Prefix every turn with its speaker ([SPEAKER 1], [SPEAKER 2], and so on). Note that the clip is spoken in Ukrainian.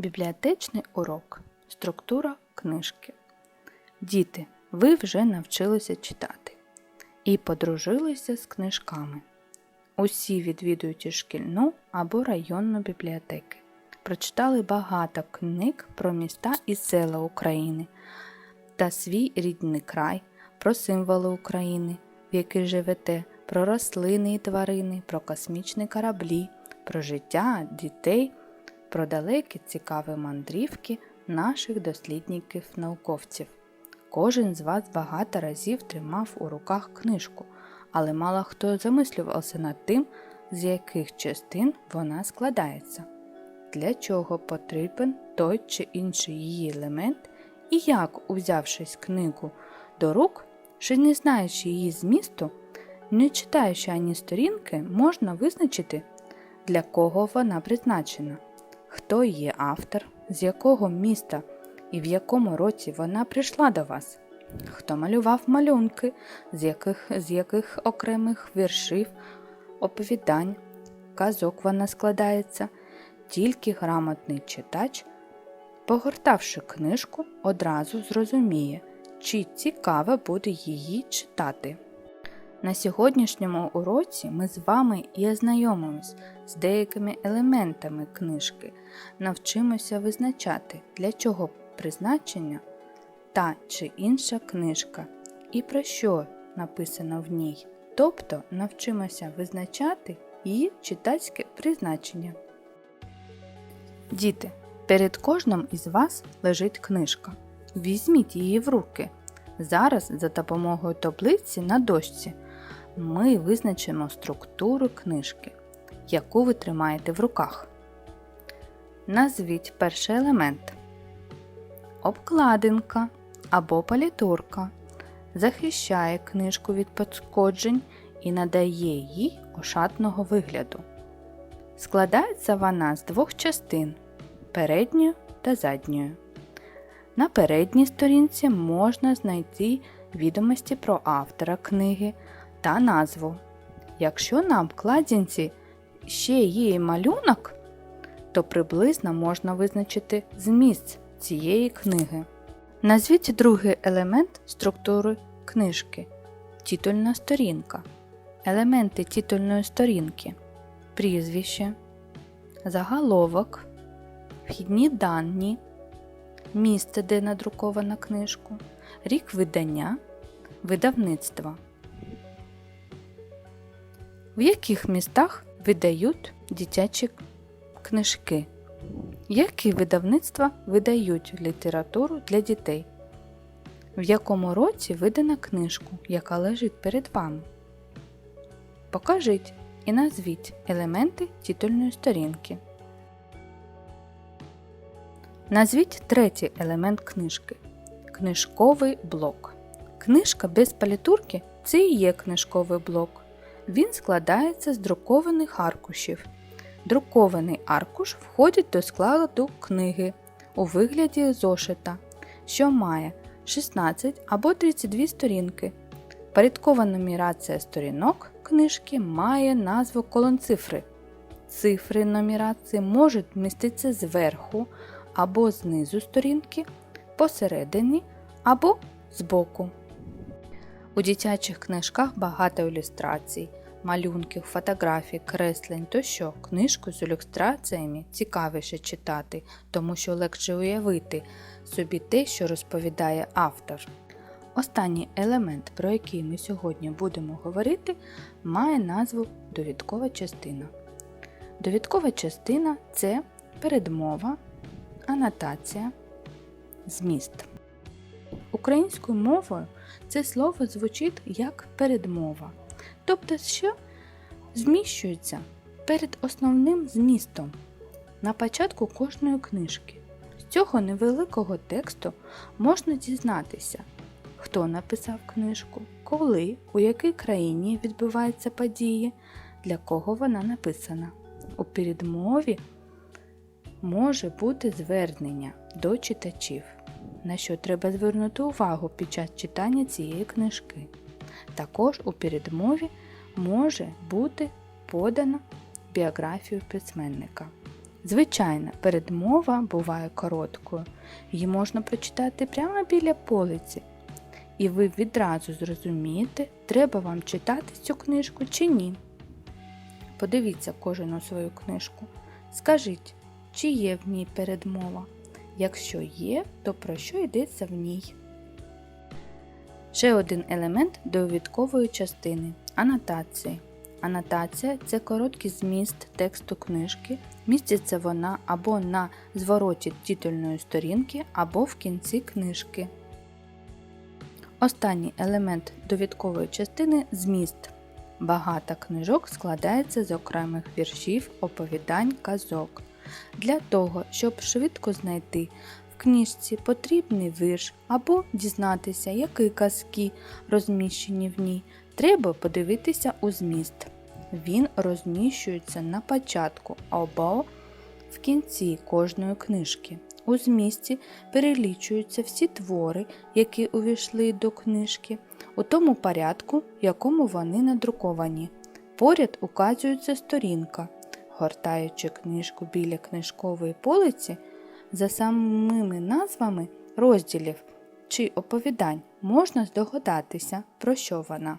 [SPEAKER 1] Бібліотечний урок. Структура книжки. Діти, ви вже навчилися читати і подружилися з книжками. Усі відвідують шкільну або районну бібліотеки. Прочитали багато книг про міста і села України та свій рідний край, про символи України, в якій живете, про рослини і тварини, про космічні кораблі, про життя дітей про далекі цікаві мандрівки наших дослідників-науковців. Кожен з вас багато разів тримав у руках книжку, але мало хто замислювався над тим, з яких частин вона складається, для чого потрібен той чи інший її елемент, і як, узявшись книгу до рук, ще не знаючи її змісту, не читаючи ані сторінки, можна визначити, для кого вона призначена хто є автор, з якого міста і в якому році вона прийшла до вас, хто малював малюнки, з яких, з яких окремих віршів, оповідань, казок вона складається, тільки грамотний читач, погортавши книжку, одразу зрозуміє, чи цікаво буде її читати. На сьогоднішньому уроці ми з вами і ознайомимось з деякими елементами книжки, навчимося визначати, для чого призначення та чи інша книжка і про що написано в ній. Тобто навчимося визначати її читацьке призначення. Діти, перед кожним із вас лежить книжка. Візьміть її в руки. Зараз за допомогою таблиці на дошці ми визначимо структуру книжки, яку ви тримаєте в руках. Назвіть перший елемент. Обкладинка або палітурка захищає книжку від пошкоджень і надає їй ошатного вигляду. Складається вона з двох частин передньої та задньої. На передній сторінці можна знайти відомості про автора книги та назву. Якщо на обкладинці ще є малюнок, то приблизно можна визначити зміст цієї книги. Назвіть другий елемент структури книжки титульна сторінка. Елементи титульної сторінки прізвище, заголовок, вхідні дані, місце, де надрукована книжку, рік видання, видавництва. В яких містах видають дитячі книжки? Які видавництва видають літературу для дітей? В якому році видана книжку, яка лежить перед вами? Покажіть і назвіть елементи титульної сторінки. Назвіть третій елемент книжки книжковий блок. Книжка без палітурки це і є книжковий блок. Він складається з друкованих аркушів. Друкований аркуш входить до складу книги у вигляді зошита, що має 16 або 32 сторінки. Порядкова нумерація сторінок книжки має назву колонцифри. Цифри нумерації можуть міститися зверху або знизу сторінки, посередині або збоку. У дитячих книжках багато ілюстрацій, малюнків, фотографій, креслень тощо книжку з ілюстраціями цікавіше читати, тому що легше уявити собі те, що розповідає автор. Останній елемент, про який ми сьогодні будемо говорити, має назву довідкова частина. Довідкова частина це передмова, анотація, зміст. Українською мовою це слово звучить як передмова, тобто, що зміщується перед основним змістом на початку кожної книжки. З цього невеликого тексту можна дізнатися, хто написав книжку, коли, у якій країні відбуваються події, для кого вона написана. У передмові може бути звернення до читачів на що треба звернути увагу під час читання цієї книжки. Також у передмові може бути подано біографію письменника. Звичайно, передмова буває короткою. Її можна прочитати прямо біля полиці. І ви відразу зрозумієте, треба вам читати цю книжку чи ні. Подивіться кожен у свою книжку. Скажіть, чи є в ній передмова? Якщо є, то про що йдеться в ній? Ще один елемент довідкової частини анотації. Анотація це короткий зміст тексту книжки. Міститься вона або на звороті титульної сторінки, або в кінці книжки. Останній елемент довідкової частини зміст. Багато книжок складається з окремих віршів, оповідань, казок. Для того, щоб швидко знайти в книжці потрібний вірш або дізнатися, які казки розміщені в ній, треба подивитися у зміст. Він розміщується на початку або в кінці кожної книжки. У змісті перелічуються всі твори, які увійшли до книжки, у тому порядку, в якому вони надруковані. Поряд указується сторінка. Гортаючи книжку біля книжкової полиці, за самими назвами розділів чи оповідань можна здогадатися, про що вона.